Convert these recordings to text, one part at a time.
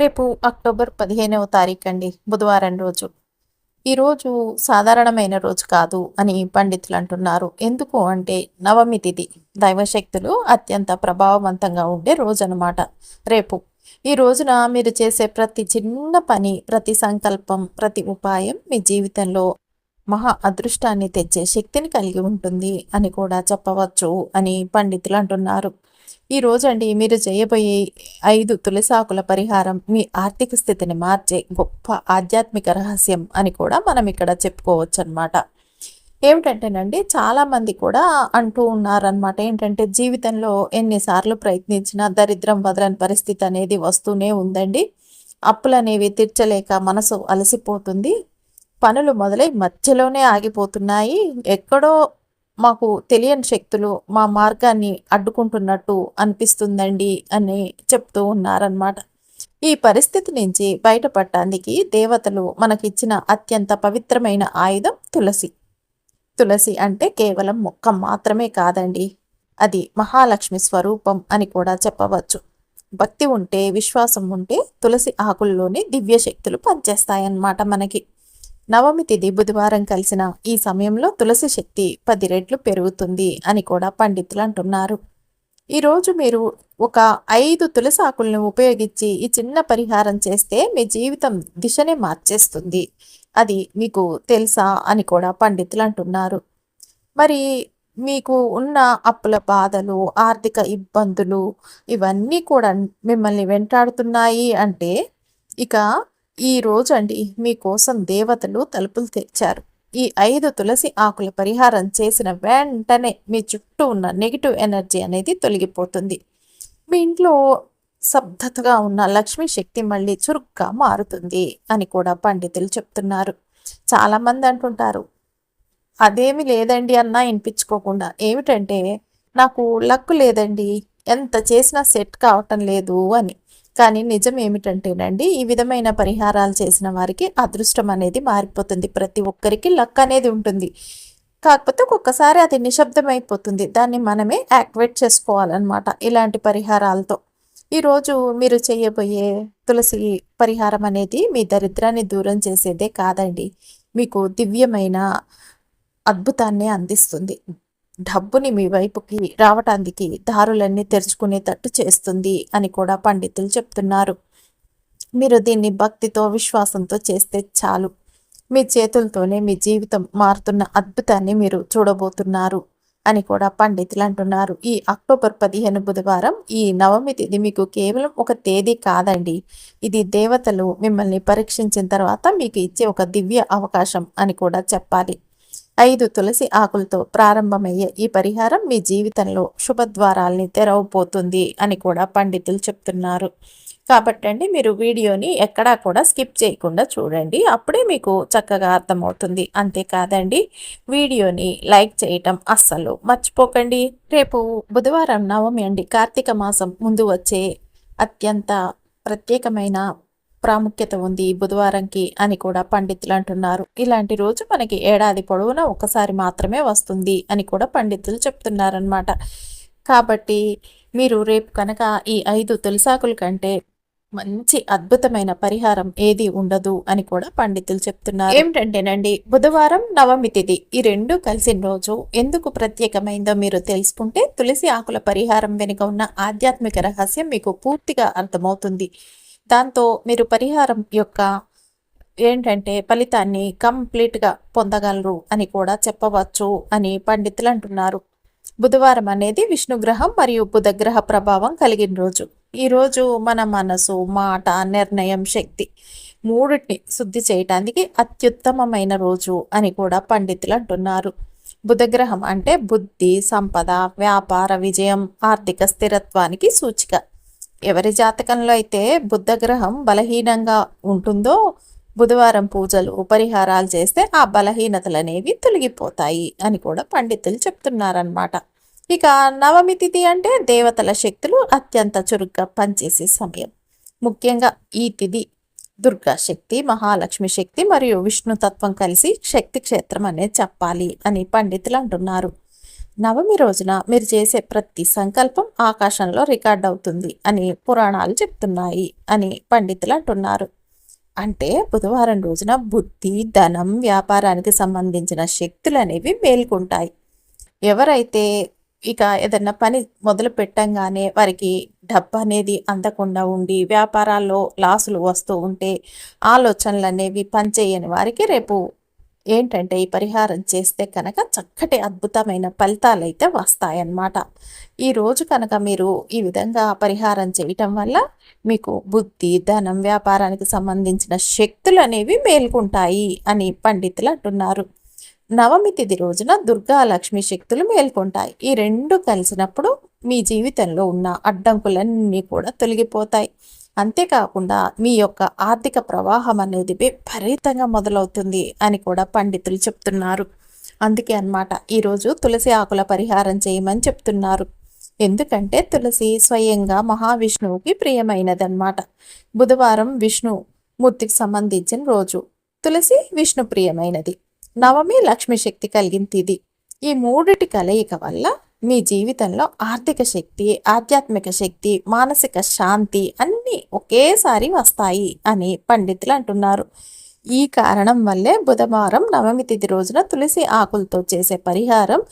రేపు అక్టోబర్ పదిహేనవ తారీఖు అండి బుధవారం రోజు. ఈరోజు సాధారణమైన రోజు కాదు అని పండితులు అంటున్నారు. ఎందుకు అంటే నవమి తిథి దైవశక్తులు అత్యంత ప్రభావవంతంగా ఉండే రోజు అనమాట రేపు. ఈ రోజున మీరు చేసే ప్రతి చిన్న పని ప్రతి సంకల్పం ప్రతి ఉపాయం మీ జీవితంలో మహా అదృష్టాన్ని తెచ్చే శక్తిని కలిగి ఉంటుంది అని కూడా చెప్పవచ్చు అని పండితులు అంటున్నారు. ఈ రోజండి మీరు చేయబోయే ఐదు తులసాకుల పరిహారం మీ ఆర్థిక స్థితిని మార్చే గొప్ప ఆధ్యాత్మిక రహస్యం అని కూడా మనం ఇక్కడ చెప్పుకోవచ్చు అనమాట ఏమిటంటేనండి చాలామంది కూడా అంటూ ఉన్నారనమాట ఏంటంటే జీవితంలో ఎన్నిసార్లు ప్రయత్నించినా దరిద్రం వదలని పరిస్థితి అనేది వస్తూనే ఉందండి. అప్పులు అనేవి తీర్చలేక మనసు అలసిపోతుంది. పనులు మొదలై మధ్యలోనే ఆగిపోతున్నాయి. ఎక్కడో మాకు తెలియని శక్తులు మా మార్గాన్ని అడ్డుకుంటున్నట్టు అనిపిస్తుందండి అని చెప్తూ ఉన్నారనమాట ఈ పరిస్థితి నుంచి బయటపడటానికి దేవతలు మనకిచ్చిన అత్యంత పవిత్రమైన ఆయుధం తులసి. తులసి అంటే కేవలం మొక్క మాత్రమే కాదండి. అది మహాలక్ష్మి స్వరూపం అని కూడా చెప్పవచ్చు. భక్తి ఉంటే విశ్వాసం ఉంటే తులసి ఆకుల్లోనే దివ్య శక్తులు పనిచేస్తాయన్నమాట మనకి. నవమి తిథి బుధవారం కలిసిన ఈ సమయంలో తులసి శక్తి పది రెట్లు పెరుగుతుంది అని కూడా పండితులు అంటున్నారు. ఈరోజు మీరు ఒక ఐదు తులసి ఆకులను ఉపయోగించి ఈ చిన్న పరిహారం చేస్తే మీ జీవితం దిశనే మార్చేస్తుంది. అది మీకు తెలుసా అని కూడా పండితులు అంటున్నారు. మరి మీకు ఉన్న అప్పుల బాధలు ఆర్థిక ఇబ్బందులు ఇవన్నీ కూడా మిమ్మల్ని వెంటాడుతున్నాయి అంటే ఇక ఈ రోజు అండి మీకోసం దేవతలు తలుపులు తెచ్చారు ఈ ఐదు తులసి ఆకుల పరిహారం చేసిన వెంటనే మీ చుట్టూ ఉన్న నెగిటివ్ ఎనర్జీ అనేది తొలగిపోతుంది. మీ ఇంట్లో శబ్దతగా ఉన్న లక్ష్మీ శక్తి మళ్ళీ చురుగ్గా మారుతుంది అని కూడా పండితులు చెప్తున్నారు. చాలామంది అంటుంటారు అదేమి లేదండి అన్నా వినిపించుకోకుండా ఏమిటంటే నాకు లక్కు లేదండి ఎంత చేసినా సెట్ కావటం లేదు అని. కానీ నిజం ఏమిటంటేనండి ఈ విధమైన పరిహారాలు చేసిన వారికి అదృష్టం అనేది మారిపోతుంది. ప్రతి ఒక్కరికి లక్ అనేది ఉంటుంది. కాకపోతే ఒక్కొక్కసారి అది నిశ్శబ్దమైపోతుంది. దాన్ని మనమే యాక్టివేట్ చేసుకోవాలన్నమాట ఇలాంటి పరిహారాలతో. ఈరోజు మీరు చేయబోయే తులసి పరిహారం అనేది మీ దరిద్రాన్ని దూరం చేసేదే కాదండి. మీకు దివ్యమైన అద్భుతాన్ని అందిస్తుంది. డబ్బుని మీ వైపుకి రావటానికి దారులన్నీ తెరుచుకునేటట్టు చేస్తుంది అని కూడా పండితులు చెప్తున్నారు. మీరు దీన్ని భక్తితో విశ్వాసంతో చేస్తే చాలు. మీ చేతులతోనే మీ జీవితం మారుతున్న అద్భుతాన్ని మీరు చూడబోతున్నారు అని కూడా పండితులు అంటున్నారు. ఈ అక్టోబర్ పదిహేను బుధవారం ఈ నవమి తేదీ మీకు కేవలం ఒక తేదీ కాదండి. ఇది దేవతలు మిమ్మల్ని పరీక్షించిన తర్వాత మీకు ఇచ్చే ఒక దివ్య అవకాశం అని కూడా చెప్పాలి. ఐదు తులసి ఆకులతో ప్రారంభమయ్యే ఈ పరిహారం మీ జీవితంలో శుభద్వారాల్ని తెరవబోతుంది అని కూడా పండితులు చెప్తున్నారు. కాబట్టి అండి మీరు వీడియోని ఎక్కడా కూడా స్కిప్ చేయకుండా చూడండి. అప్పుడే మీకు చక్కగా అర్థమవుతుంది. అంతేకాదండి వీడియోని లైక్ చేయటం అస్సలు మర్చిపోకండి. రేపు బుధవారం నవమి అండి. కార్తీక మాసం ముందు వచ్చే అత్యంత ప్రత్యేకమైన ప్రాముఖ్యత ఉంది బుధవారంకి అని కూడా పండితులు అంటున్నారు. ఇలాంటి రోజు మనకి ఏడాది పొడవునా ఒకసారి మాత్రమే వస్తుంది అని కూడా పండితులు చెప్తున్నారనమాట కాబట్టి మీరు రేపు కనుక ఈ ఐదు తులసాకుల కంటే మంచి అద్భుతమైన పరిహారం ఏది ఉండదు అని కూడా పండితులు చెప్తున్నారు. ఏమిటంటేనండి బుధవారం నవమి తిథి ఈ రెండు కలిసిన రోజు ఎందుకు ప్రత్యేకమైందో మీరు తెలుసుకుంటే తులసి ఆకుల పరిహారం వెనుక ఉన్న ఆధ్యాత్మిక రహస్యం మీకు పూర్తిగా అర్థమవుతుంది. దాంతో మీరు పరిహారం యొక్క ఏంటంటే ఫలితాన్ని కంప్లీట్గా పొందగలరు అని కూడా చెప్పవచ్చు అని పండితులు అంటున్నారు. బుధవారం అనేది విష్ణుగ్రహం మరియు బుధగ్రహ ప్రభావం కలిగిన రోజు. ఈరోజు మన మనసు మాట నిర్ణయం శక్తి మూడిటిని శుద్ధి చేయటానికి అత్యుత్తమమైన రోజు అని కూడా పండితులు అంటున్నారు. బుధగ్రహం అంటే బుద్ధి సంపద వ్యాపార విజయం ఆర్థిక స్థిరత్వానికి సూచిక. ఎవరి జాతకంలో అయితే బుద్ధగ్రహం బలహీనంగా ఉంటుందో బుధవారం పూజలు పరిహారాలు చేస్తే ఆ బలహీనతలు అనేవి తొలగిపోతాయి అని కూడా పండితులు చెప్తున్నారనమాట ఇక నవమి తిథి అంటే దేవతల శక్తులు అత్యంత చురుగ్గా పనిచేసే సమయం. ముఖ్యంగా ఈ తిథి దుర్గా శక్తి మహాలక్ష్మి శక్తి మరియు విష్ణుతత్వం కలిసి శక్తి క్షేత్రం అనేది చెప్పాలి అని పండితులు అంటున్నారు. నవమి రోజున మీరు చేసే ప్రతి సంకల్పం ఆకాశంలో రికార్డ్ అవుతుంది అని పురాణాలు చెప్తున్నాయి అని పండితులు అంటున్నారు. అంటే బుధవారం రోజున బుద్ధి ధనం వ్యాపారానికి సంబంధించిన శక్తులు అనేవి మేల్కొంటాయి. ఎవరైతే ఇక ఏదన్నా పని మొదలు పెట్టంగానే వారికి డబ్బు అనేది అందకుండా ఉండి వ్యాపారాల్లో లాసులు వస్తూ ఉంటే ఆలోచనలు అనేవి పనిచేయని వారికి రేపు ఏంటంటే ఈ పరిహారం చేస్తే కనుక చక్కటి అద్భుతమైన ఫలితాలు అయితే వస్తాయన్నమాట ఈరోజు కనుక మీరు ఈ విధంగా పరిహారం చేయటం వల్ల మీకు బుద్ధి ధనం వ్యాపారానికి సంబంధించిన శక్తులు అనేవి మేల్కొంటాయి అని పండితులు అంటున్నారు. నవమి తిథి రోజున దుర్గా లక్ష్మి శక్తులు మేల్కొంటాయి. ఈ రెండు కలిసినప్పుడు మీ జీవితంలో ఉన్న అడ్డంకులన్నీ కూడా తొలగిపోతాయి. అంతేకాకుండా మీ యొక్క ఆర్థిక ప్రవాహం అనేది విపరీతంగా మొదలవుతుంది అని కూడా పండితులు చెప్తున్నారు. అందుకే అనమాట ఈరోజు తులసి ఆకుల పరిహారం చేయమని చెప్తున్నారు. ఎందుకంటే తులసి స్వయంగా మహావిష్ణువుకి ప్రియమైనదన్నమాట. బుధవారం విష్ణు మూర్తికి సంబంధించిన రోజు. తులసి విష్ణు ప్రియమైనది. నవమి లక్ష్మి శక్తి కలిగింది ఈ మూడిటి కలయిక వల్ల మీ జీవితంలో ఆర్థిక శక్తి ఆధ్యాత్మిక శక్తి మానసిక శాంతి అన్నీ ఒకేసారి వస్తాయి అని పండితులు అంటున్నారు. ఈ కారణం వల్లే బుధవారం నవమి తిథి రోజున తులసి ఆకులతో చేసే పరిహారం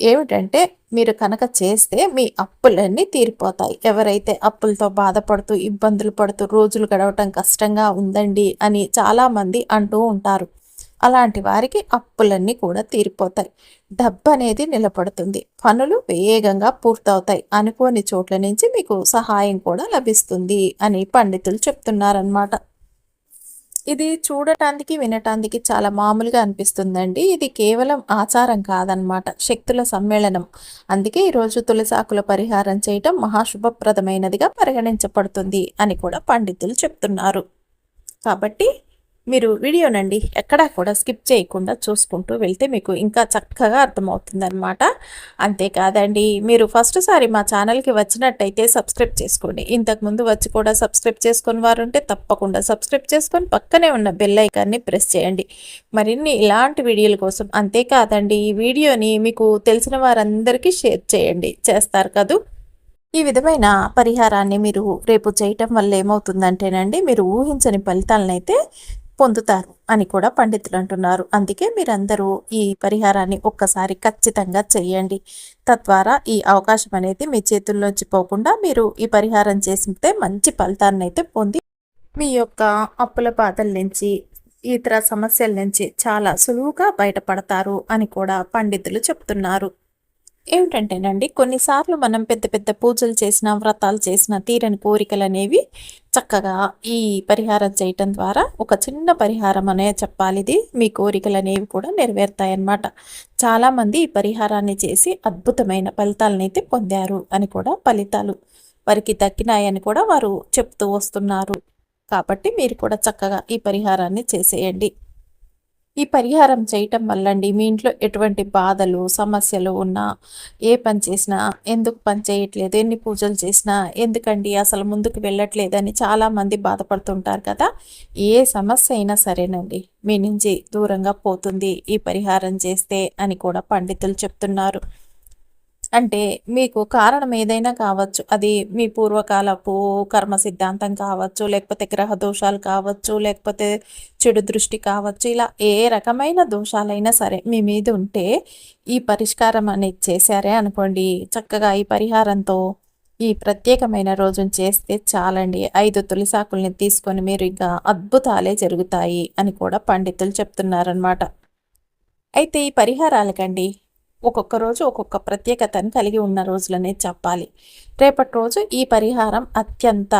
ఏమిటంటే మీరు కనుక చేస్తే మీ అప్పులన్నీ తీరిపోతాయి. ఎవరైతే అప్పులతో బాధపడుతూ ఇబ్బందులు పడుతూ రోజులు గడవటం కష్టంగా ఉందండి అని చాలామంది అంటూ ఉంటారు. అలాంటి వారికి అప్పులన్నీ కూడా తీరిపోతాయి. డబ్బు అనేది నిలబడుతుంది. పనులు వేగంగా పూర్తవుతాయి. అనుకోని చోట్ల నుంచి మీకు సహాయం కూడా లభిస్తుంది అని పండితులు చెప్తున్నారనమాట ఇది చూడటానికి వినటానికి చాలా మామూలుగా అనిపిస్తుందండి. ఇది కేవలం ఆచారం కాదనమాట శక్తుల సమ్మేళనం. అందుకే ఈరోజు తులసాకుల పరిహారం చేయటం మహాశుభప్రదమైనదిగా పరిగణించబడుతుంది అని కూడా పండితులు చెప్తున్నారు. కాబట్టి మీరు వీడియోనండి ఎక్కడా కూడా స్కిప్ చేయకుండా చూసుకుంటూ వెళ్తే మీకు ఇంకా చక్కగా అర్థమవుతుంది అనమాట అంతేకాదండి మీరు ఫస్ట్ సారి మా ఛానల్కి వచ్చినట్టయితే సబ్స్క్రైబ్ చేసుకోండి. ఇంతకుముందు వచ్చి కూడా సబ్స్క్రైబ్ చేసుకుని వారు ఉంటే తప్పకుండా సబ్స్క్రైబ్ చేసుకొని పక్కనే ఉన్న బెల్ ఐకాన్ని ప్రెస్ చేయండి. మరిన్ని ఇలాంటి వీడియోల కోసం అంతేకాదండి ఈ వీడియోని మీకు తెలిసిన వారందరికీ షేర్ చేయండి. చేస్తారు కదూ? ఈ విధమైన పరిహారాన్ని మీరు రేపు చేయటం వల్ల ఏమవుతుందంటేనండి మీరు ఊహించని ఫలితాలనైతే పొందుతారు అని కూడా పండితులు అంటున్నారు. అందుకే మీరందరూ ఈ పరిహారాన్ని ఒక్కసారి ఖచ్చితంగా చేయండి. తద్వారా ఈ అవకాశం అనేది మీ చేతుల్లోంచి పోకుండా మీరు ఈ పరిహారం చేసితే మంచి ఫలితాన్ని అయితే పొంది మీ యొక్క అప్పుల బాధల నుంచి ఇతర సమస్యల నుంచి చాలా సులువుగా బయటపడతారు అని కూడా పండితులు చెప్తున్నారు. ఏమిటంటేనండి కొన్నిసార్లు మనం పెద్ద పెద్ద పూజలు చేసిన వ్రతాలు చేసిన తీరని కోరికలు అనేవి చక్కగా ఈ పరిహారం చేయటం ద్వారా ఒక చిన్న పరిహారం అనే చెప్పాలి ఇది మీ కోరికలు అనేవి కూడా నెరవేరుతాయన్నమాట. చాలామంది ఈ పరిహారాన్ని చేసి అద్భుతమైన ఫలితాలను అయితే పొందారు అని కూడా ఫలితాలు వారికి దక్కినాయని కూడా వారు చెప్తూ వస్తున్నారు. కాబట్టి మీరు కూడా చక్కగా ఈ పరిహారాన్ని చేసేయండి. ఈ పరిహారం చేయటం వల్లండి. మీ ఇంట్లో ఎటువంటి బాధలు సమస్యలు ఉన్నా ఏ పని చేసినా ఎందుకు పని చేయట్లేదు ఎన్ని పూజలు చేసినా ఎందుకండి అసలు ముందుకు వెళ్ళట్లేదని చాలామంది బాధపడుతుంటారు కదా. ఏ సమస్య అయినా సరేనండి. మీ నుంచి దూరంగా పోతుంది ఈ పరిహారం చేస్తే అని కూడా పండితులు చెప్తున్నారు. అంటే మీకు కారణం ఏదైనా కావచ్చు. అది మీ పూర్వకాలపు కర్మ సిద్ధాంతం కావచ్చు లేకపోతే గ్రహ దోషాలు కావచ్చు లేకపోతే చెడు దృష్టి కావచ్చు ఇలా ఏ రకమైన దోషాలైనా సరే మీ మీద ఉంటే ఈ పరిష్కారం అనేది చేశారే అనుకోండి. చక్కగా ఈ పరిహారంతో ఈ ప్రత్యేకమైన రోజును చేస్తే చాలండి. ఐదు తులిసాకుల్ని తీసుకొని మీరు ఇంకా అద్భుతాలే జరుగుతాయి అని కూడా పండితులు చెప్తున్నారనమాట అయితే ఈ పరిహారాలకండి. ఒక్కొక్క రోజు ఒక్కొక్క ప్రత్యేకతను కలిగి ఉన్న రోజులనే చెప్పాలి. రేపటి రోజు ఈ పరిహారం అత్యంత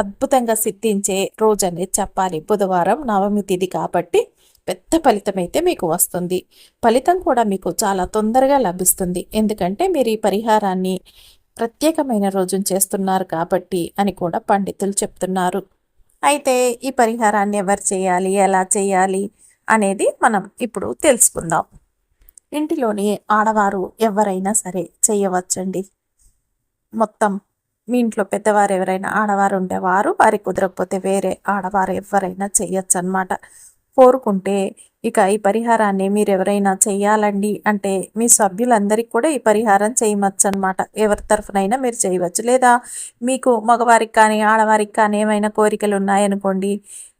అద్భుతంగా సిద్ధించే రోజు అనేది చెప్పాలి. బుధవారం నవమి తిథి కాబట్టి పెద్ద ఫలితం అయితే మీకు వస్తుంది. ఫలితం కూడా మీకు చాలా తొందరగా లభిస్తుంది. ఎందుకంటే మీరు ఈ పరిహారాన్ని ప్రత్యేకమైన రోజును చేస్తున్నారు కాబట్టి అని కూడా పండితులు చెప్తున్నారు. అయితే ఈ పరిహారాన్ని ఎవరు చేయాలి? ఎలా చేయాలి? అనేది మనం ఇప్పుడు తెలుసుకుందాం. ఇంటిలోని ఆడవారు ఎవరైనా సరే చేయవచ్చండి. మొత్తం మీ ఇంట్లో పెద్దవారు ఎవరైనా ఆడవారు ఉండేవారు వారికి కుదరకపోతే వేరే ఆడవారు ఎవరైనా చేయొచ్చు అనమాట కోరుకుంటే ఇక ఈ పరిహారాన్ని మీరు ఎవరైనా చేయాలండి అంటే మీ సభ్యులందరికీ కూడా ఈ పరిహారం చేయవచ్చు అనమాట ఎవరి తరఫునైనా మీరు చేయవచ్చు. లేదా మీకు మగవారికి కానీ ఆడవారికి కానీ ఏమైనా కోరికలు ఉన్నాయనుకోండి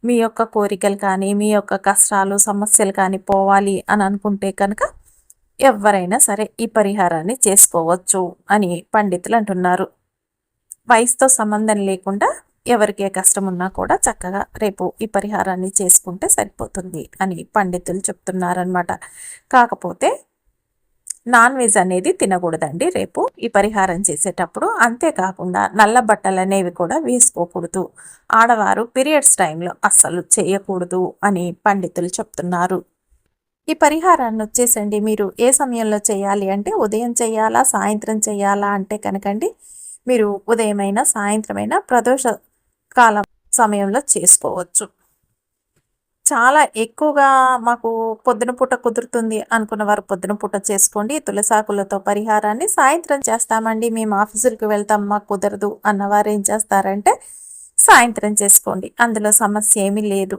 మీ యొక్క కోరికలు కానీ మీ యొక్క కష్టాలు సమస్యలు కానీ పోవాలి అని అనుకుంటే కనుక ఎవరైనా సరే ఈ పరిహారాన్ని చేసుకోవచ్చు అని పండితులు అంటున్నారు. వయసుతో సంబంధం లేకుండా ఎవరికి ఏ కష్టం ఉన్నా కూడా చక్కగా రేపు ఈ పరిహారాన్ని చేసుకుంటే సరిపోతుంది అని పండితులు చెప్తున్నారనమాట కాకపోతే నాన్ వెజ్ అనేది తినకూడదండి. రేపు ఈ పరిహారం చేసేటప్పుడు అంతేకాకుండా నల్ల బట్టలు అనేవి కూడా వేసుకోకూడదు. ఆడవారు పీరియడ్స్ టైంలో అస్సలు చేయకూడదు అని పండితులు చెప్తున్నారు. ఈ పరిహారాన్ని వచ్చేసండి. మీరు ఏ సమయంలో చేయాలి అంటే ఉదయం చేయాలా సాయంత్రం చేయాలా అంటే కనుకండి మీరు ఉదయమైనా సాయంత్రమైనా ప్రదోష కాలం సమయంలో చేసుకోవచ్చు. చాలా ఎక్కువగా మాకు పొద్దున పూట కుదురుతుంది అనుకున్న వారు పొద్దున పూట చేసుకోండి. తులసాకులతో పరిహారాన్ని సాయంత్రం చేస్తామండి. మేము ఆఫీసులకు వెళ్తాం మాకు కుదరదు అన్నవారు ఏం చేస్తారంటే సాయంత్రం చేసుకోండి. అందులో సమస్య ఏమీ లేదు.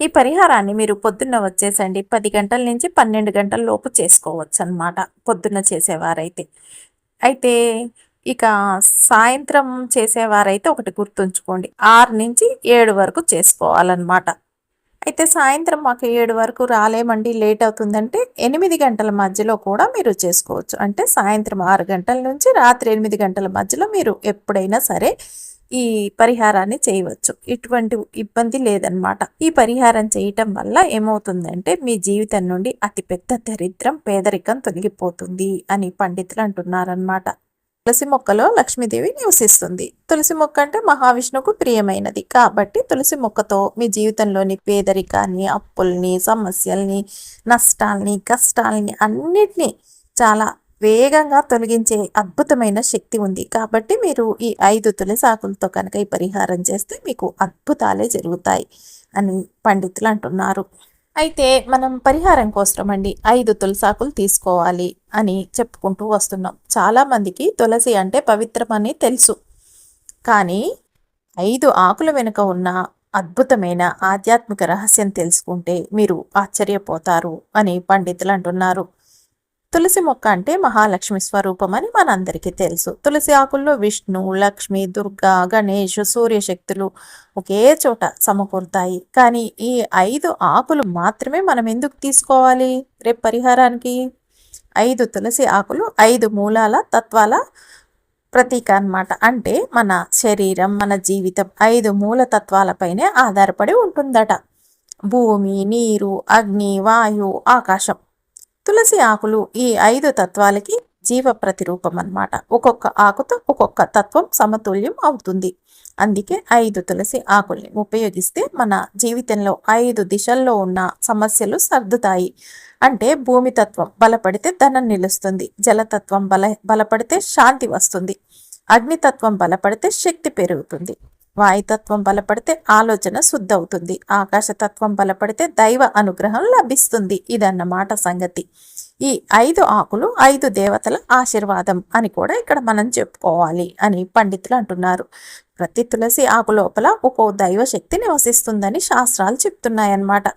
ఈ పరిహారాన్ని మీరు పొద్దున్న వచ్చేసండి. పది గంటల నుంచి పన్నెండు గంటల లోపు చేసుకోవచ్చు అనమాట పొద్దున్న చేసేవారైతే. అయితే ఇక సాయంత్రం చేసేవారైతే ఒకటి గుర్తుంచుకోండి. ఆరు నుంచి ఏడు వరకు చేసుకోవాలన్నమాట. అయితే సాయంత్రం మాకు ఏడు వరకు రాలేమండి. లేట్ అవుతుందంటే ఎనిమిది గంటల మధ్యలో కూడా మీరు చేసుకోవచ్చు. అంటే సాయంత్రం ఆరు గంటల నుంచి రాత్రి ఎనిమిది గంటల మధ్యలో మీరు ఎప్పుడైనా సరే ఈ పరిహారాన్ని చేయవచ్చు. ఇటువంటి ఇబ్బంది లేదనమాట ఈ పరిహారం చేయటం వల్ల ఏమవుతుందంటే మీ జీవితం నుండి అతిపెద్ద దరిద్రం పేదరికం తొలగిపోతుంది అని పండితులు అంటున్నారనమాట తులసి మొక్కలో లక్ష్మీదేవి నివసిస్తుంది. తులసి మొక్క అంటే మహావిష్ణువుకు ప్రియమైనది. కాబట్టి తులసి మొక్కతో మీ జీవితంలోని పేదరికాన్ని అప్పుల్ని సమస్యల్ని నష్టాల్ని కష్టాల్ని అన్నిటినీ చాలా వేగంగా తొలగించే అద్భుతమైన శక్తి ఉంది. కాబట్టి మీరు ఈ ఐదు తులసాకులతో కనుక ఈ పరిహారం చేస్తే మీకు అద్భుతాలే జరుగుతాయి అని పండితులు అంటున్నారు. అయితే మనం పరిహారం కోసం అండి ఐదు తులసాకులు తీసుకోవాలి అని చెప్పుకుంటూ వస్తున్నాం. చాలామందికి తులసి అంటే పవిత్రమని తెలుసు. కానీ ఐదు ఆకుల వెనుక ఉన్న అద్భుతమైన ఆధ్యాత్మిక రహస్యం తెలుసుకుంటే మీరు ఆశ్చర్యపోతారు అని పండితులు అంటున్నారు. తులసి మొక్క అంటే మహాలక్ష్మి స్వరూపం అని మనందరికీ తెలుసు. తులసి ఆకుల్లో విష్ణు లక్ష్మి దుర్గా గణేష్ సూర్యశక్తులు ఒకే చోట సమకూరుతాయి. కానీ ఈ ఐదు ఆకులు మాత్రమే మనం ఎందుకు తీసుకోవాలి? రేపు పరిహారానికి ఐదు తులసి ఆకులు ఐదు మూలాల తత్వాల ప్రతీక అనమాట అంటే మన శరీరం మన జీవితం ఐదు మూల తత్వాలపైనే ఆధారపడి ఉంటుందట. భూమి నీరు అగ్ని వాయు ఆకాశం. తులసి ఆకులు ఈ ఐదు తత్వాలకి జీవ ప్రతిరూపం అన్నమాట ఒక్కొక్క ఆకుతో ఒక్కొక్క తత్వం సమతుల్యం అవుతుంది. అందుకే ఐదు తులసి ఆకుల్ని ఉపయోగిస్తే మన జీవితంలో ఐదు దిశల్లో ఉన్న సమస్యలు సర్దుతాయి. అంటే భూమి తత్వం బలపడితే ధనం నిలుస్తుంది. జలతత్వం బల బలపడితే శాంతి వస్తుంది. అగ్నితత్వం బలపడితే శక్తి పెరుగుతుంది. వాయుతత్వం బలపడితే ఆలోచన శుద్ధవుతుంది. ఆకాశతత్వం బలపడితే దైవ అనుగ్రహం లభిస్తుంది. ఇదన్నమాట సంగతి. ఈ ఐదు ఆకులు ఐదు దేవతల ఆశీర్వాదం అని కూడా ఇక్కడ మనం చెప్పుకోవాలి అని పండితులు అంటున్నారు. ప్రతి తులసి ఆకు లోపల ఒక్కో దైవ శక్తి నివసిస్తుందని శాస్త్రాలు చెప్తున్నాయన్నమాట.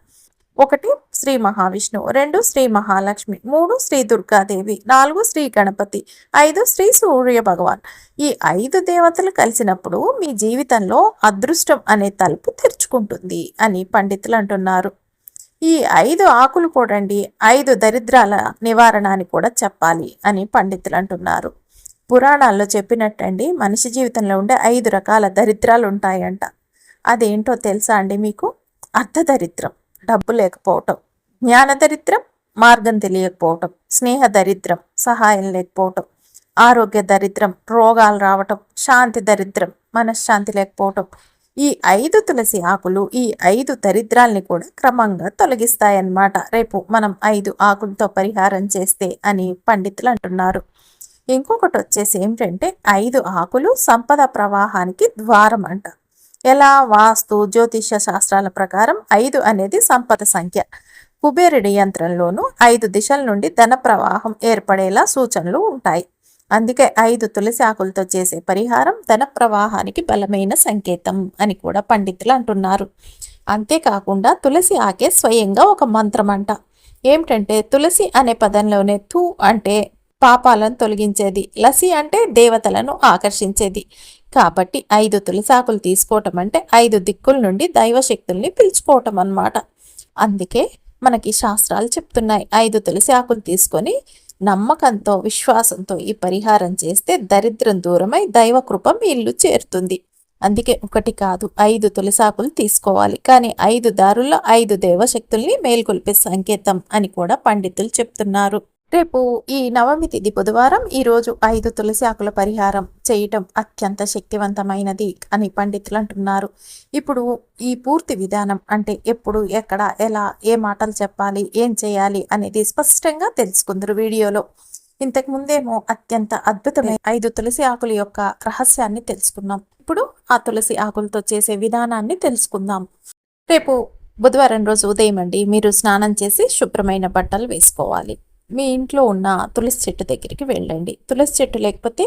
ఒకటి శ్రీ మహావిష్ణువు రెండు శ్రీ మహాలక్ష్మి మూడు శ్రీ దుర్గాదేవి నాలుగు శ్రీ గణపతి ఐదు శ్రీ సూర్య భగవాన్. ఈ ఐదు దేవతలు కలిసినప్పుడు మీ జీవితంలో అదృష్టం అనే తలుపు తెరుచుకుంటుంది అని పండితులు అంటున్నారు. ఈ ఐదు ఆకులు కూడండి ఐదు దరిద్రాల నివారణ అని కూడా చెప్పాలి అని పండితులు అంటున్నారు. పురాణాల్లో చెప్పినట్టండి మనిషి జీవితంలో ఉండే ఐదు రకాల దరిద్రాలు ఉంటాయంట. అదేంటో తెలుసా అండి మీకు? అర్ధదరిద్రం. డబ్బు లేకపోవటం జ్ఞాన దరిద్రం మార్గం తెలియకపోవటం స్నేహ దరిద్రం సహాయం లేకపోవటం ఆరోగ్య దరిద్రం రోగాలు రావటం శాంతి దరిద్రం మనశ్శాంతి లేకపోవటం ఈ ఐదు తులసి ఆకులు ఈ ఐదు దరిద్రాల్ని కూడా క్రమంగా తొలగిస్తాయన్నమాట. రేపు మనం ఐదు ఆకులతో పరిహారం చేస్తే అని పండితులు అంటున్నారు. ఇంకొకటి వచ్చేసి ఏంటంటే ఐదు ఆకులు సంపద ప్రవాహానికి ద్వారం అంట. ఎలా వాస్తు జ్యోతిష శాస్త్రాల ప్రకారం ఐదు అనేది సంపద సంఖ్య. కుబేరుడి యంత్రంలోనూ ఐదు దిశల నుండి ధన ప్రవాహం ఏర్పడేలా సూచనలు ఉంటాయి. అందుకే ఐదు తులసి ఆకులతో చేసే పరిహారం ధన ప్రవాహానికి బలమైన సంకేతం అని కూడా పండితులు అంటున్నారు. అంతేకాకుండా తులసి ఆకే స్వయంగా ఒక మంత్రం అంట ఏమిటంటే తులసి అనే పదంలోనే తు అంటే పాపాలను తొలగించేది. లసి అంటే దేవతలను ఆకర్షించేది. కాబట్టి ఐదు తులసాకులు తీసుకోవటం అంటే ఐదు దిక్కుల నుండి దైవశక్తుల్ని పిలుచుకోవటం అన్నమాట. అందుకే మనకి శాస్త్రాలు చెప్తున్నాయి. ఐదు తులసి ఆకులు తీసుకొని నమ్మకంతో విశ్వాసంతో ఈ పరిహారం చేస్తే దరిద్రం దూరమై దైవ కృప మీ ఇల్లు చేరుతుంది. అందుకే ఒకటి కాదు ఐదు తులసాకులు తీసుకోవాలి. కానీ ఐదు దారుల్లో ఐదు దేవశక్తుల్ని మేల్కొల్పే సంకేతం అని కూడా పండితులు చెప్తున్నారు. రేపు ఈ నవమి తిథి బుధవారం ఈరోజు ఐదు తులసి ఆకుల పరిహారం చేయటం అత్యంత శక్తివంతమైనది అని పండితులు అంటున్నారు. ఇప్పుడు ఈ పూర్తి విధానం అంటే ఎప్పుడు ఎక్కడ ఎలా ఏ మాటలు చెప్పాలి ఏం చేయాలి అనేది స్పష్టంగా తెలుసుకుందరు వీడియోలో. ఇంతకు ముందేమో అత్యంత అద్భుతమైన ఐదు తులసి ఆకుల యొక్క రహస్యాన్ని తెలుసుకున్నాం. ఇప్పుడు ఆ తులసి ఆకులతో చేసే విధానాన్ని తెలుసుకుందాం. రేపు బుధవారం రోజు ఉదయం అండి మీరు స్నానం చేసి శుభ్రమైన బట్టలు వేసుకోవాలి. మీ ఇంట్లో ఉన్న తులసి చెట్టు దగ్గరికి వెళ్ళండి. తులసి చెట్టు లేకపోతే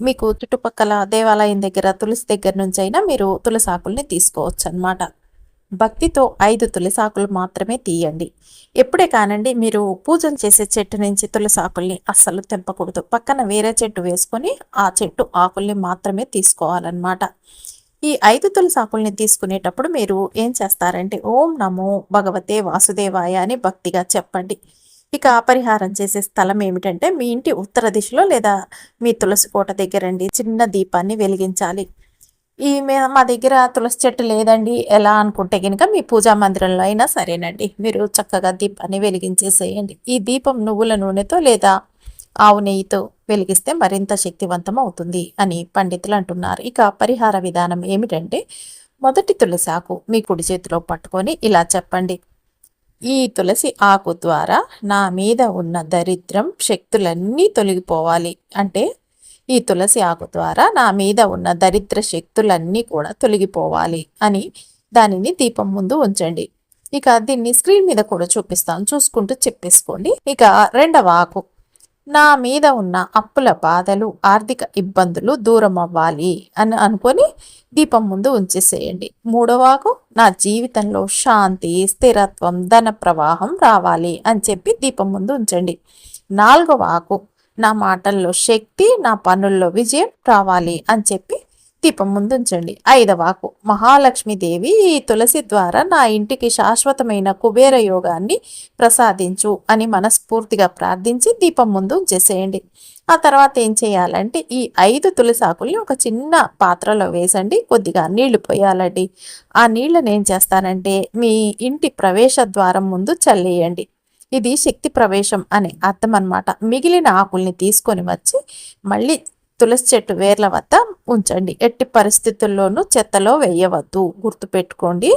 మీకు చుట్టుపక్కల దేవాలయం దగ్గర తులసి దగ్గర నుంచి అయినా మీరు తులసి ఆకుల్ని తీసుకోవచ్చు అనమాట భక్తితో ఐదు తులసాకులు మాత్రమే తీయండి. ఎప్పుడే కానండి మీరు పూజలు చేసే చెట్టు నుంచి తులసాకుల్ని అస్సలు తెంపకూడదు. పక్కన వేరే చెట్టు వేసుకొని ఆ చెట్టు ఆకుల్ని మాత్రమే తీసుకోవాలన్నమాట. ఈ ఐదు తులసాకుల్ని తీసుకునేటప్పుడు మీరు ఏం చేస్తారంటే ఓం నమో భగవతే వాసుదేవాయ అని భక్తిగా చెప్పండి. ఇక పరిహారం చేసే స్థలం ఏమిటంటే మీ ఇంటి ఉత్తర దిశలో లేదా మీ తులసి కోట దగ్గరండి. చిన్న దీపాన్ని వెలిగించాలి. ఈ మా దగ్గర తులసి చెట్టు లేదండి. ఎలా అనుకుంటే కనుక మీ పూజా మందిరంలో అయినా సరేనండి. మీరు చక్కగా దీపాన్ని వెలిగించేసేయండి. ఈ దీపం నువ్వుల నూనెతో లేదా ఆవు నెయ్యితో వెలిగిస్తే మరింత శక్తివంతం అవుతుంది అని పండితులు అంటున్నారు. ఇక పరిహార విధానం ఏమిటంటే మొదటి తులసాకు మీ కుడి చేతిలో పట్టుకొని ఇలా చెప్పండి. ఈ తులసి ఆకు ద్వారా నా మీద ఉన్న దరిద్రం శక్తులన్నీ తొలగిపోవాలి. అంటే ఈ తులసి ఆకు ద్వారా నా మీద ఉన్న దరిద్ర శక్తులన్నీ కూడా తొలగిపోవాలి అని దానిని దీపం ముందు ఉంచండి. ఇక దీన్ని స్క్రీన్ మీద కూడా చూపిస్తాను. చూసుకుంటూ చెప్పేసుకోండి. ఇక రెండవ ఆకు. నా మీద ఉన్న అప్పుల బాధలు ఆర్థిక ఇబ్బందులు దూరం అవ్వాలి అని అనుకొని దీపం ముందు ఉంచేసేయండి. మూడవాకు నా జీవితంలో శాంతి స్థిరత్వం ధన ప్రవాహం రావాలి అని చెప్పి దీపం ముందు ఉంచండి. నాలుగవ ఆకు నా మాటల్లో శక్తి నా పనుల్లో విజయం రావాలి అని చెప్పి దీపం ముందుంచండి. ఐదవాకు మహాలక్ష్మీదేవి ఈ తులసి ద్వారా నా ఇంటికి శాశ్వతమైన కుబేర యోగాన్ని ప్రసాదించు అని మనస్ఫూర్తిగా ప్రార్థించి దీపం ముందు చేసేయండి ఆ తర్వాత ఏం చేయాలంటే ఈ ఐదు తులసాకుల్ని ఒక చిన్న పాత్రలో వేసండి. కొద్దిగా నీళ్ళు పోయాలండి. ఆ నీళ్ళని ఏం చేస్తానంటే మీ ఇంటి ప్రవేశ ద్వారం ముందు చల్లేయండి. ఇది శక్తి ప్రవేశం అనే అర్థం అనమాట మిగిలిన ఆకుల్ని తీసుకొని వచ్చి మళ్ళీ తులసి చెట్టు వేర్ల వద్ద ఉంచండి. ఎట్టి పరిస్థితుల్లోనూ చెత్తలో వేయవద్దు. గుర్తుపెట్టుకోండి.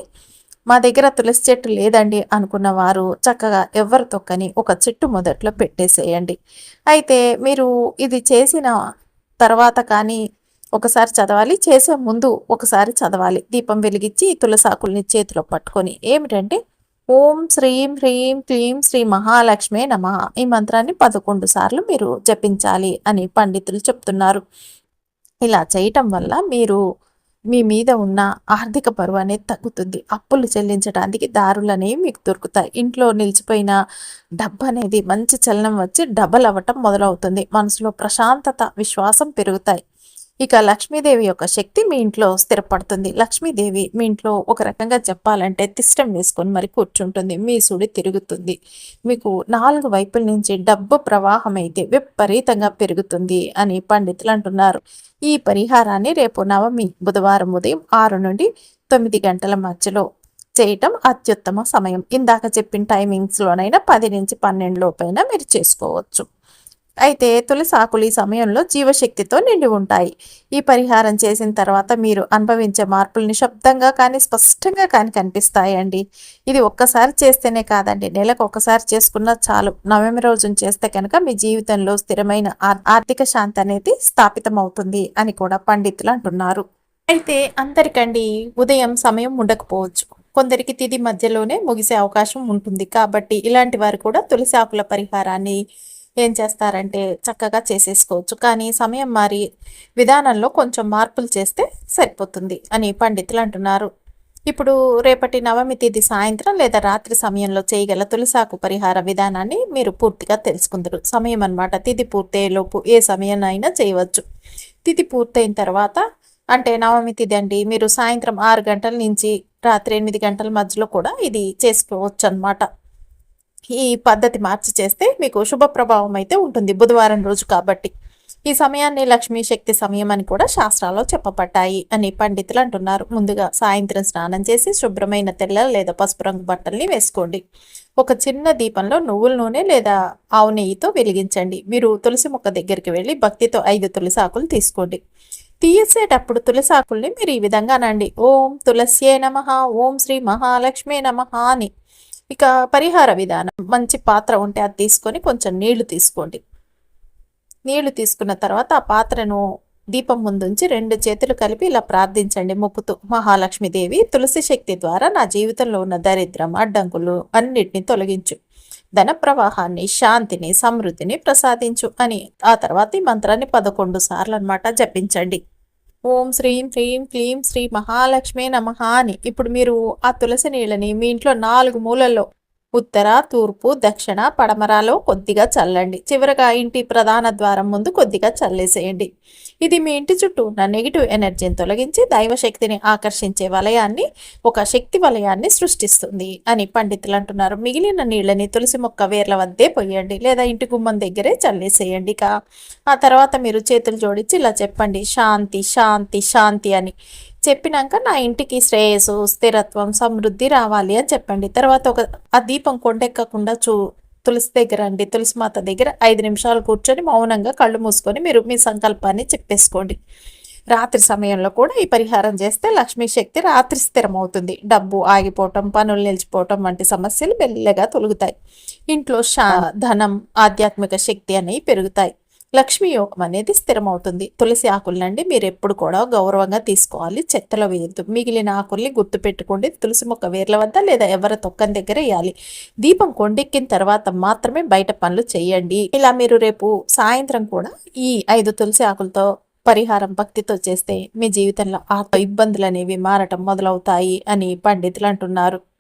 మా దగ్గర తులసి చెట్టు లేదండి అనుకున్న వారు చక్కగా ఎవరు తొక్కని ఒక చెట్టు మొదట్లో పెట్టేసేయండి. అయితే మీరు ఇది చేసిన తర్వాత కానీ ఒకసారి చదవాలి. చేసే ముందు ఒకసారి చదవాలి. దీపం వెలిగించి తులసాకుల్ని చేతిలో పట్టుకొని ఏమిటంటే ఓం శ్రీం హ్రీం క్లీం శ్రీ మహాలక్ష్మే నమ. ఈ మంత్రాన్ని పదకొండు సార్లు మీరు జపించాలి అని పండితులు చెప్తున్నారు. ఇలా చేయటం వల్ల మీరు మీ మీద ఉన్న ఆర్థిక బరువు అనేది తగ్గుతుంది. అప్పులు చెల్లించడానికి దారులు అనేవి మీకు దొరుకుతాయి. ఇంట్లో నిలిచిపోయిన డబ్బు అనేది మంచి చలనం వచ్చి డబల్ అవ్వటం మొదలవుతుంది. మనసులో ప్రశాంతత విశ్వాసం పెరుగుతాయి. ఇక లక్ష్మీదేవి యొక్క శక్తి మీ ఇంట్లో స్థిరపడుతుంది. లక్ష్మీదేవి మీ ఇంట్లో ఒక రకంగా చెప్పాలంటే తిష్టం వేసుకొని మరి కూర్చుంటుంది. మీ సుడి తిరుగుతుంది. మీకు నాలుగు వైపుల నుంచి డబ్బు ప్రవాహం అయితే విపరీతంగా పెరుగుతుంది అని పండితులు అంటున్నారు. ఈ పరిహారాన్ని రేపు నవమి బుధవారం ఉదయం ఆరు నుండి తొమ్మిది గంటల మధ్యలో చేయటం అత్యుత్తమ సమయం. ఇందాక చెప్పిన టైమింగ్స్లోనైనా పది నుంచి పన్నెండు లోపైనా మీరు చేసుకోవచ్చు. అయితే తులసి ఆకులు ఈ సమయంలో జీవశక్తితో నిండి ఉంటాయి. ఈ పరిహారం చేసిన తర్వాత మీరు అనుభవించే మార్పులు నిశ్శబ్దంగా కానీ స్పష్టంగా కానీ కనిపిస్తాయండి. ఇది ఒక్కసారి చేస్తేనే కాదండి నెలకు ఒక్కసారి చేసుకున్న చాలు. నవమి రోజున చేస్తే కనుక మీ జీవితంలో స్థిరమైన ఆర్థిక శాంతి అనేది స్థాపితమవుతుంది అని కూడా పండితులు అంటున్నారు. అయితే అందరికండి ఉదయం సమయం ఉండకపోవచ్చు. కొందరికి తిది మధ్యలోనే ముగిసే అవకాశం ఉంటుంది కాబట్టి ఇలాంటి వారు కూడా తులసి ఆకుల పరిహారాన్ని ఏం చేస్తారంటే చక్కగా చేసేసుకోవచ్చు. కానీ సమయం మారి విధానంలో కొంచెం మార్పులు చేస్తే సరిపోతుంది అని పండితులు అంటున్నారు. ఇప్పుడు రేపటి నవమి తేదీ సాయంత్రం లేదా రాత్రి సమయంలో చేయగల తులసాకు పరిహార విధానాన్ని మీరు పూర్తిగా తెలుసుకుందరు. సమయం అనమాట తిథి పూర్తయ్యేలోపు ఏ సమయాన్నైనా చేయవచ్చు. తిథి పూర్తయిన తర్వాత అంటే నవమి తిథి అండి. మీరు సాయంత్రం ఆరు గంటల నుంచి రాత్రి ఎనిమిది గంటల మధ్యలో కూడా ఇది చేసుకోవచ్చు అనమాట ఈ పద్ధతి మార్చి చేస్తే మీకు శుభ ప్రభావం అయితే ఉంటుంది బుధవారం రోజు కాబట్టి. ఈ సమయాన్ని లక్ష్మీ శక్తి సమయం అని కూడా శాస్త్రాల్లో చెప్పబడ్డాయి అని పండితులు అంటున్నారు. ముందుగా సాయంత్రం స్నానం చేసి శుభ్రమైన తెల్ల లేదా పసుపు రంగు బట్టల్ని వేసుకోండి. ఒక చిన్న దీపంలో నువ్వుల నూనె లేదా ఆవు నెయ్యితో వెలిగించండి. మీరు తులసి మొక్క దగ్గరికి వెళ్ళి భక్తితో ఐదు తులసి ఆకులు తీసుకోండి. తీసేటప్పుడు తులసి ఆకుల్ని మీరు ఈ విధంగా అనండి ఓం తులస్యే నమ ఓం శ్రీ మహాలక్ష్మి నమ అని ఇక పరిహార విధానం. మంచి పాత్ర ఉంటే అది తీసుకొని కొంచెం నీళ్ళు తీసుకోండి. నీళ్ళు తీసుకున్న తర్వాత ఆ పాత్రను దీపం ముందుంచి రెండు చేతులు కలిపి ఇలా ప్రార్థించండి మొక్కుతూ మహాలక్ష్మీదేవి తులసి శక్తి ద్వారా నా జీవితంలో ఉన్న దరిద్రం అడ్డంకులు అన్నిటిని తొలగించు. ధన ప్రవాహాన్ని శాంతిని సమృద్ధిని ప్రసాదించు అని ఆ తర్వాత ఈ మంత్రాన్ని పదకొండు సార్లు అనమాట జపించండి. ఓం శ్రీం శ్రీం క్లీం శ్రీ మహాలక్ష్మి నమ అని. ఇప్పుడు మీరు ఆ తులసి నీళ్ళని మీ ఇంట్లో నాలుగు మూలల్లో ఉత్తర తూర్పు దక్షిణ పడమరాలో కొద్దిగా చల్లండి. చివరగా ఇంటి ప్రధాన ద్వారం ముందు కొద్దిగా చల్లేసేయండి. ఇది మీ ఇంటి చుట్టూ ఉన్న నెగిటివ్ ఎనర్జీని తొలగించి దైవశక్తిని ఆకర్షించే వలయాన్ని ఒక శక్తి వలయాన్ని సృష్టిస్తుంది అని పండితులు అంటున్నారు. మిగిలిన నీళ్ళని తులసి మొక్క వేర్ల వద్దే పోయండి లేదా ఇంటి గుమ్మం దగ్గరే చల్లేసేయండి ఇక. ఆ తర్వాత మీరు చేతులు జోడించి ఇలా చెప్పండి. శాంతి శాంతి శాంతి అని. చెప్పినాక నా ఇంటికి శ్రేయస్సు స్థిరత్వం సమృద్ధి రావాలి అని చెప్పండి. తర్వాత ఒక ఆ దీపం కొండెక్కకుండా చూ తులసి దగ్గర అండి తులసి మాత దగ్గర ఐదు నిమిషాలు కూర్చొని మౌనంగా కళ్ళు మూసుకొని మీరు మీ సంకల్పాన్ని చెప్పేసుకోండి. రాత్రి సమయంలో కూడా ఈ పరిహారం చేస్తే లక్ష్మీ శక్తి రాత్రి స్థిరమవుతుంది. డబ్బు ఆగిపోవటం పనులు నిలిచిపోవటం వంటి సమస్యలు మెల్లగా తొలుగుతాయి. ఇంట్లో శా ధనం ఆధ్యాత్మిక శక్తి అనేవి పెరుగుతాయి. లక్ష్మీ యోగం అనేది స్థిరమవుతుంది. తులసి ఆకులనండి మీరు ఎప్పుడు కూడా గౌరవంగా తీసుకోవాలి. చెత్తలో వేయద్దు. మిగిలిన ఆకుల్ని గుర్తు పెట్టుకోండి. తులసి మొక్క వేర్ల వద్ద లేదా ఎవరి తొక్కని దగ్గర వేయాలి. దీపం కొండెక్కిన తర్వాత మాత్రమే బయట పనులు చేయండి. ఇలా మీరు రేపు సాయంత్రం కూడా ఈ ఐదు తులసి ఆకులతో పరిహారం భక్తితో చేస్తే మీ జీవితంలో ఆ ఇబ్బందులు అనేవి మారటం మొదలవుతాయి అని పండితులు అంటున్నారు.